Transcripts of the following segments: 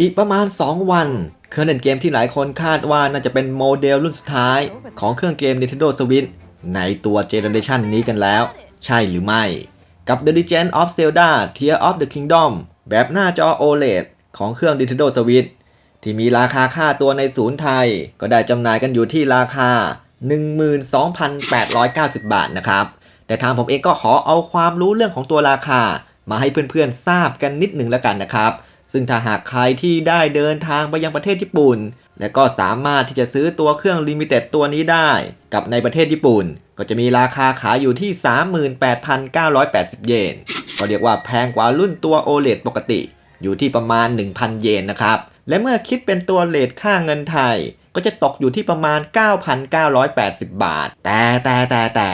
อีกประมาณ 2 วัน เครื่องเล่นเกมที่หลายคนคาดว่าน่าจะเป็นโมเดลรุ่นสุดท้ายของเครื่องเกม Nintendo Switch ในตัวเจเนอเรชันนี้กันแล้ว ใช่หรือไม่ กับ The Legend of Zelda Tear of the Kingdom แบบหน้าจอ OLED ของเครื่อง Nintendo Switch ที่มีราคาค่าตัวในศูนย์ไทย ก็ได้จำหน่ายกันอยู่ที่ราคา 12,890 บาทนะครับ แต่ทางผมเองก็ขอเอาความรู้เรื่องของตัวราคา มาให้เพื่อนๆทราบกันนิดหนึ่งแล้วกันนะครับ ซึ่งถ้าหากใครที่ได้เดินทางไปยังประเทศญี่ปุ่น และก็สามารถที่จะซื้อตัวเครื่องลิมิเต็ดตัวนี้ได้ กับในประเทศญี่ปุ่น ก็จะมีราคาขายอยู่ที่ 38,980 เยน ก็เรียกว่าแพงกว่ารุ่นตัว OLED ปกติ อยู่ที่ประมาณ 1,000 เยนนะครับ และเมื่อคิดเป็นตัวเลทค่าเงินไทย ก็จะตกอยู่ที่ประมาณ 9,980 บาท แต่แต่แต่แต่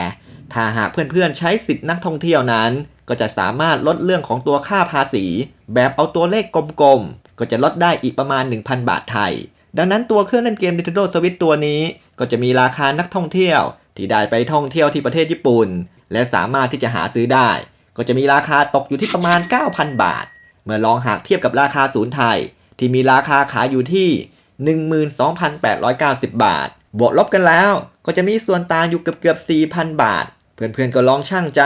ถ้าหากเพื่อนๆใช้สิทธินักท่องเที่ยวนั้น ก็จะสามารถลดเรื่องของตัวค่าภาษี แบบเอาตัวเลขกลมๆ ก็จะลดได้อีกประมาณ 1,000 บาทไทย ดังนั้นตัวเครื่องเล่นเกม Nintendo Switch ตัวนี้ ก็จะมีราคานักท่องเที่ยว ที่ได้ไปท่องเที่ยวที่ประเทศญี่ปุ่น และสามารถที่จะหาซื้อได้ ก็จะมีราคาตกอยู่ที่ประมาณ 9,000 บาท เมื่อลองหากเทียบกับราคาศูนย์ไทย ที่มีราคาขายอยู่ที่ 12,890 บาท บวกลบกันแล้ว ก็จะมีส่วนต่างอยู่เกือบเกือบ4,000 บาท เพื่อนๆก็ลองช่างใจ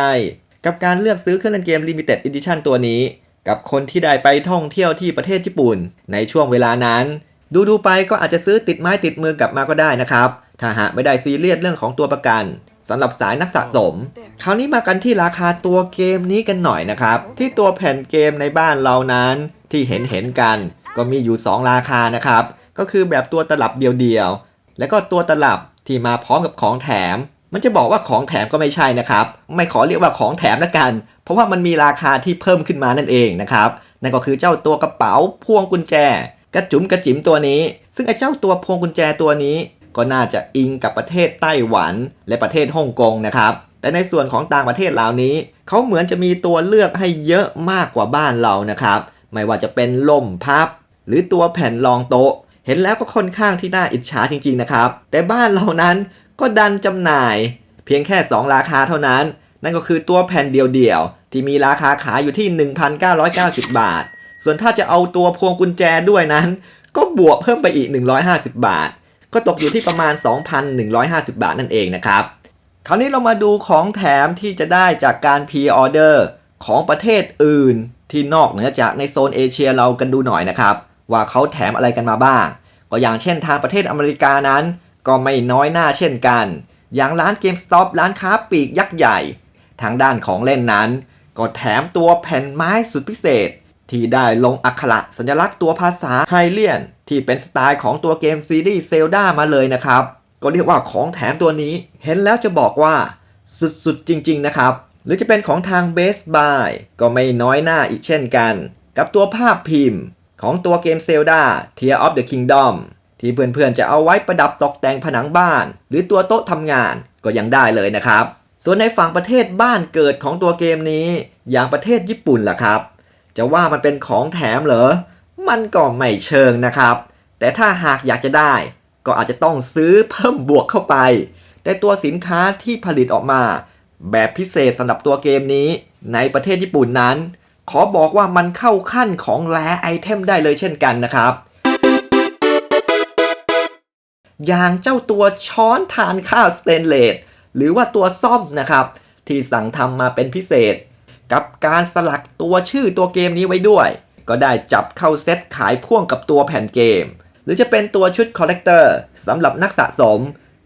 กับการเลือกซื้อเครื่องเล่นเกม Limited Edition ตัวนี้ กับคนที่ได้ไปท่องเที่ยวที่ประเทศญี่ปุ่น ในช่วงเวลานั้น ดูๆไปก็อาจจะซื้อติดไม้ติดมือกลับมาก็ได้นะครับ ถ้าหากไม่ได้ซีเรียสเรื่องของตัวประกันสำหรับสายนักสะสม คราวนี้มากันที่ราคาตัวเกมนี้กันหน่อยนะครับ ที่ตัวแผ่นเกมในบ้านเรานั้นที่เห็นเห็นๆกัน ก็มีอยู่ 2 ราคานะครับ ก็คือแบบตัวตลับเดียวๆ และก็ตัวตลับที่มาพร้อมกับของแถม มันจะบอกว่าของแถมก็ไม่ใช่นะครับ ไม่ขอเรียกว่าของแถมละกัน เพราะว่ามันมีราคาที่เพิ่มขึ้นมานั่นเองนะครับนั่นก็คือเจ้าตัวกระเป๋าพวงกุญแจ กระจุ๋มกระจิ๋มตัวนี้ ซึ่งไอ้เจ้าตัวพวงกุญแจตัวนี้ ก็น่าจะอิงกับประเทศไต้หวัน และประเทศฮ่องกงนะครับแต่ในส่วนของต่างประเทศเหล่านี้ เขาเหมือนจะมีตัวเลือกให้เยอะมากกว่าบ้านเรานะครับ ไม่ว่าจะเป็นล่มพับ หรือตัวแผ่นรองโต๊ะ เห็นแล้วก็ค่อนข้างที่น่าอิจฉาจริงๆนะครับ แต่บ้านเรานั้นก็ดันจำหน่าย เพียงแค่ 2 ราคาเท่านั้น นั่นก็คือตัวแผ่นเดียวๆที่มีราคาขายอยู่ที่ 1,990 บาท ส่วนถ้าจะเอาตัวพวงกุญแจด้วยนั้น ก็บวกเพิ่มไปอีก 150 บาท ก็ตกอยู่ที่ประมาณ 2,150 บาทนั่นเองนะครับ คราวนี้เรามาดูของแถมที่จะได้จากการพ r ออเดอร์ของประเทศอื่นที่นอกเหนือจากในโซนเอเชียเรากันดูหน่อยนะครับ ว่าเขาแถมอะไรกันมาบ้าง ก็อย่างเช่นทางประเทศอเมริกานั้น ก็ไม่น้อยหน้าเช่นกัน อย่างร้าน GameStop ร้านค้าปลีกยักษ์ใหญ่ ทางด้านของเล่นนั้น ก็แถมตัวแผ่นไม้สุดพิเศษ ที่ได้ลงอักขระสัญลักษณ์ตัวภาษาไฮเลียน ที่เป็นสไตล์ของตัวเกมซีรีส์เซลดามาเลยนะครับ ก็เรียกว่าของแถมตัวนี้ เห็นแล้วจะบอกว่า สุดๆจริง ๆ นะครับ หรือจะเป็นของทาง Best Buy ก็ไม่น้อยหน้าอีกเช่นกัน กับตัวภาพพิมพ์ ของตัวเกม Zelda Tear of the Kingdom ที่เพื่อนๆจะเอาไว้ประดับตกแต่งผนังบ้าน หรือตัวโต๊ะทำงานก็ยังได้เลยนะครับ ส่วนในฝั่งประเทศบ้านเกิดของตัวเกมนี้ อย่างประเทศญี่ปุ่นล่ะครับ จะว่ามันเป็นของแถมเหรอ มันก็ไม่เชิงนะครับ แต่ถ้าหากอยากจะได้ ก็อาจจะต้องซื้อเพิ่มบวกเข้าไป แต่ตัวสินค้าที่ผลิตออกมา แบบพิเศษสำหรับตัวเกมนี้ ในประเทศญี่ปุ่นนั้น ขอบอกว่ามันเข้าขั้นของแรไอเทมได้เลยเช่นกันนะครับ อย่างเจ้าตัวช้อนทานข้าวสเตนเลสหรือว่าตัวซ่อมนะครับ ที่สั่งทำมาเป็นพิเศษ กับการสลักตัวชื่อตัวเกมนี้ไว้ด้วย ก็ได้จับเข้าเซ็ตขายพ่วงกับตัวแผ่นเกม หรือจะเป็นตัวชุดคอลเลกเตอร์สำหรับนักสะสม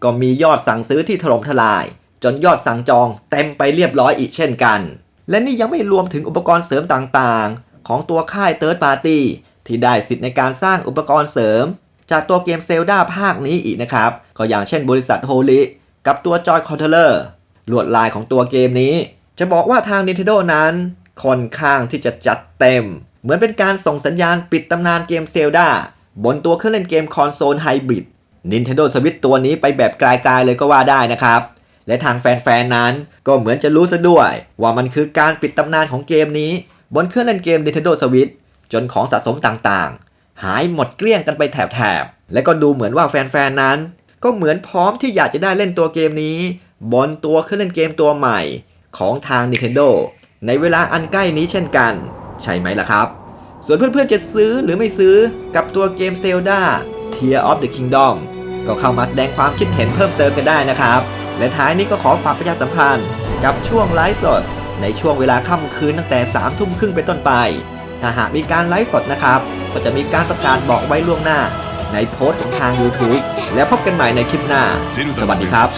ก็มียอดสั่งซื้อที่ถล่มทลาย จนยอดสั่งจองเต็มไปเรียบร้อยอีกเช่นกัน และนี่ยังไม่รวมถึงอุปกรณ์เสริมต่างๆ ของตัวค่าย Third Party ที่ได้สิทธิ์ในการสร้างอุปกรณ์เสริม จากตัวเกมเซลดาภาคนี้อีกนะครับ ก็อย่างเช่นบริษัทโฮลิกับตัวจอยคอนเทเลอร์ลวดลายของตัวเกมนี้ จะบอกว่าทาง Nintendo นั้นค่อนข้างที่จะจัดเต็ม เหมือนเป็นการส่งสัญญาณปิดตำนานเกมเซลดาบนตัวเครื่องเล่นเกมคอนโซลไฮบริด Nintendo Switch ตัวนี้ไปแบบกลายๆเลยก็ว่าได้นะครับ และทางแฟนๆนั้นก็เหมือนจะรู้ซะด้วย ว่ามันคือการปิดตำนานของเกมนี้ บนเครื่องเล่นเกม Nintendo Switch จนของสะสมต่างๆ หายหมดเกลี้ยงกันไปแถบๆ และก็ดูเหมือนว่าแฟนๆนั้น ก็เหมือนพร้อมที่อยากจะได้เล่นตัวเกมนี้ บนตัวเครื่องเล่นเกมตัวใหม่ของทาง Nintendo ในเวลาอันใกล้นี้เช่นกัน ใช่ไหมล่ะครับ ส่วนเพื่อนๆจะซื้อหรือไม่ซื้อกับตัวเกม Zelda Tear of the Kingdom ก็เข้ามาแสดงความคิดเห็นเพิ่มเติมกันได้นะครับ และท้ายนี้ก็ขอฝากประชาสัมพันธ์ กับช่วงไลฟ์สด ในช่วงเวลาค่ำคืนตั้งแต่3ามทุ่มครึ่งเป็นต้นไป ถ้าหากมีการไลฟ์สดนะครับ ก็จะมีการประกาศบอกไว้ล่วงหน้า ในโพสต์ของทาง YouTube แล้วพบกันใหม่ในคลิปหน้า สวัสดีครับ